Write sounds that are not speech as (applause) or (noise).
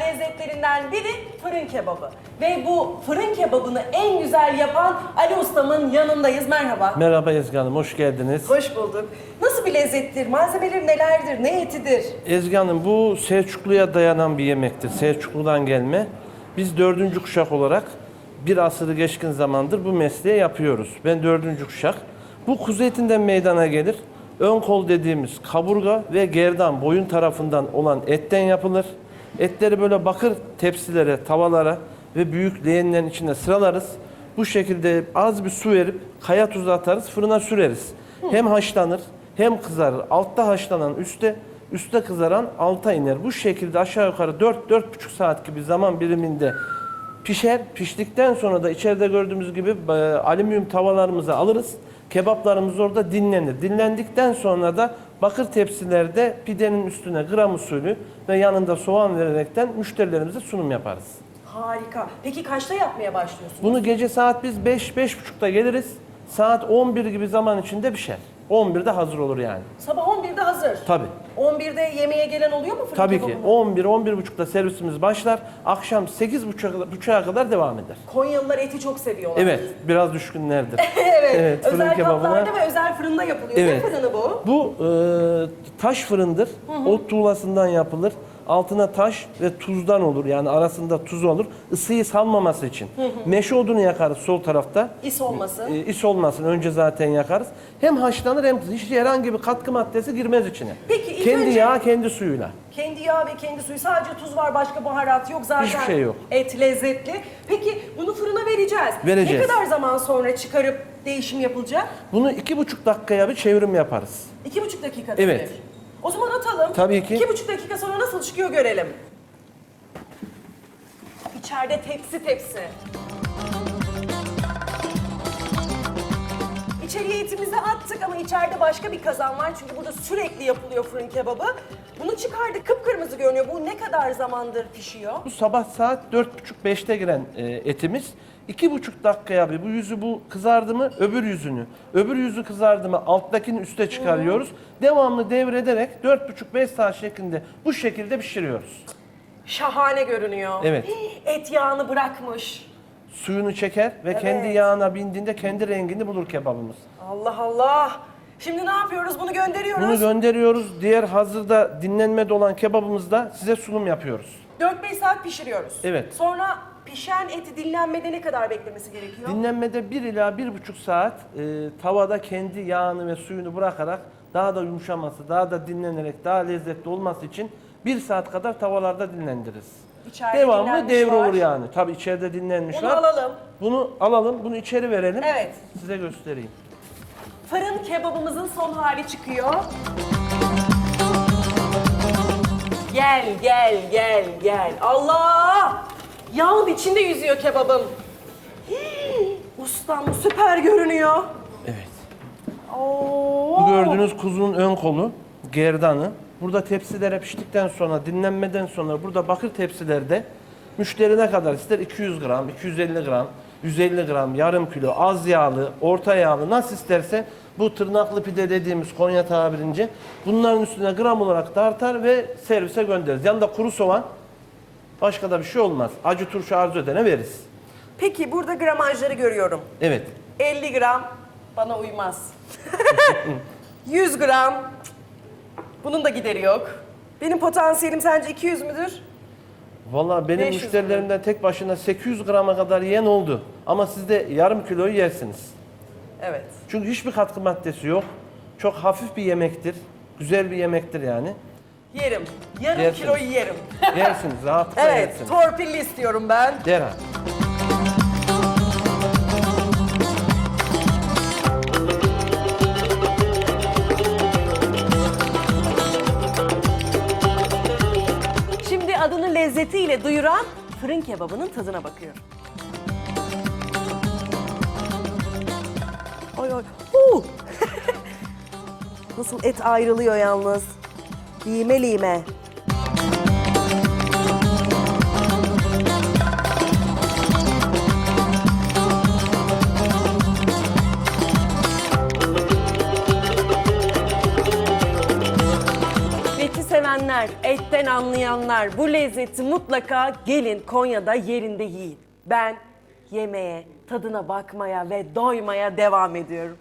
lezzetlerinden biri fırın kebabı. Ve bu fırın kebabını en güzel yapan Ali Ustam'ın yanındayız. Merhaba. Merhaba Ezgi Hanım, hoş geldiniz. Hoş bulduk. Nasıl bir lezzettir? Malzemeleri nelerdir? Ne etidir? Ezgi Hanım, bu Selçuklu'ya dayanan bir yemektir. Selçuklu'dan gelme. Biz dördüncü kuşak olarak bir asırı geçkin zamandır bu mesleği yapıyoruz. Ben dördüncü kuşak. Bu kuzu etinden meydana gelir. Ön kol dediğimiz kaburga ve gerdan boyun tarafından olan etten yapılır. Etleri böyle bakır tepsilere, tavalara ve büyük leğenlerin içine sıralarız. Bu şekilde az bir su verip kaya tuzu atarız, fırına süreriz. Hem haşlanır hem kızarır. Altta haşlanan üstte, üstte kızaran alta iner. Bu şekilde aşağı yukarı 4-4,5 saat gibi zaman biriminde pişer. Piştikten sonra da içeride gördüğümüz gibi e, alüminyum tavalarımızı alırız. Kebaplarımız orada dinlenir. Dinlendikten sonra da bakır tepsilerde pidenin üstüne gram usulü ve yanında soğan vererekten müşterilerimize sunum yaparız. Harika. Peki kaçta yapmaya başlıyorsunuz? Bunu gece saat biz 5-5.30'da geliriz. Saat 11 gibi zaman içinde pişer. 11'de hazır olur yani. Sabah 11'de hazır. Tabii. 11'de yemeğe gelen oluyor mu fırın Tabii ki. kebabı? 11-11.30'da servisimiz başlar. Akşam 8.30'a kadar devam eder. Konyalılar eti çok seviyorlar. Evet, biraz düşkünlerdir. (laughs) evet. Özel kebabına- kaplarda ve özel fırında yapılıyor. Evet. Ne fırını bu? Bu e, taş fırındır. Ot tuğlasından yapılır. Altına taş ve tuzdan olur. Yani arasında tuz olur. Isıyı salmaması için. Meşe odunu yakarız sol tarafta. İs olmasın. E, is olmasın. Önce zaten yakarız. Hem haşlanır hem hiç herhangi bir katkı maddesi girmez içine. Peki, ilk kendi önce- yağı, kendi suyuyla. Kendi yağ ve kendi suyu. Sadece tuz var, başka baharat yok. Zaten Hiçbir şey yok. et lezzetli. Peki bunu fırına vereceğiz. Vereceğiz. Ne kadar zaman sonra çıkarıp değişim yapılacak? Bunu iki buçuk dakikaya bir çevrim yaparız. İki buçuk dakikada Evet. O zaman atalım. Tabii ki. İki buçuk dakika sonra nasıl çıkıyor görelim. İçeride tepsi tepsi. İçeriye etimizi attık ama içeride başka bir kazan var. Çünkü burada sürekli yapılıyor fırın kebabı. Bunu çıkardık. Kıpkırmızı görünüyor. Bu ne kadar zamandır pişiyor? Bu sabah saat 4.30-5'te giren e, etimiz. İki buçuk dakikaya bir bu yüzü bu kızardı mı öbür yüzünü, öbür yüzü kızardı mı alttakini üste çıkarıyoruz. Devamlı devrederek 4,5-5 saat şeklinde bu şekilde pişiriyoruz. Şahane görünüyor. Evet. (gasps) Et yağını bırakmış. Suyunu çeker ve kendi Evet. yağına bindiğinde kendi rengini bulur kebabımız. Allah Allah. Şimdi ne yapıyoruz? Bunu gönderiyoruz. Bunu gönderiyoruz. Diğer hazırda dinlenmede olan kebabımızda size sunum yapıyoruz. 4-5 saat pişiriyoruz. Evet. Sonra pişen eti dinlenmede ne kadar beklemesi gerekiyor? Dinlenmede 1 ila 1,5 saat e, tavada kendi yağını ve suyunu bırakarak daha da yumuşaması, daha da dinlenerek daha lezzetli olması için 1 saat kadar tavallarda dinlendiririz. İçeride Devamlı dinlenmiş devre var. olur yani. Tabii içeride dinlenmiş Bunu var. alalım. Bunu alalım, bunu içeri verelim. Evet. Size göstereyim. Fırın kebabımızın son hali çıkıyor. Gel, gel, gel, gel. Allah! Yağın içinde yüzüyor kebabım. Hii, (gasps) Ustam bu süper görünüyor. Evet. Oo. Bu gördüğünüz kuzunun ön kolu, gerdanı. Burada tepsilere piştikten sonra, dinlenmeden sonra burada bakır tepsilerde müşteri ne kadar ister? 200 gram, 250 gram, 150 gram, yarım kilo, az yağlı, orta yağlı nasıl isterse bu tırnaklı pide dediğimiz Konya tabirince bunların üstüne gram olarak tartar ve servise göndeririz. Yanında kuru soğan, başka da bir şey olmaz. Acı turşu arzu edene veririz. Peki burada gramajları görüyorum. Evet. 50 gram bana uymaz. (laughs) 100 gram bunun da gideri yok. Benim potansiyelim sence 200 müdür? Vallahi benim 500 müşterilerimden tek başına 800 grama kadar yiyen oldu. Ama siz de yarım kiloyu yersiniz. Evet. Çünkü hiçbir katkı maddesi yok. Çok hafif bir yemektir. Güzel bir yemektir yani. Yerim. Yarım Yersiniz. kiloyu yerim. Yersiniz, rahatlıkla evet, yersiniz. torpilli istiyorum ben. Derhal. Adını lezzetiyle duyuran fırın kebabının tadına bakıyorum. Oy oy. Huu! (laughs) Nasıl et ayrılıyor yalnız. Lime lime. Etten anlayanlar bu lezzeti mutlaka gelin Konya'da yerinde yiyin. Ben yemeğe, tadına bakmaya ve doymaya devam ediyorum.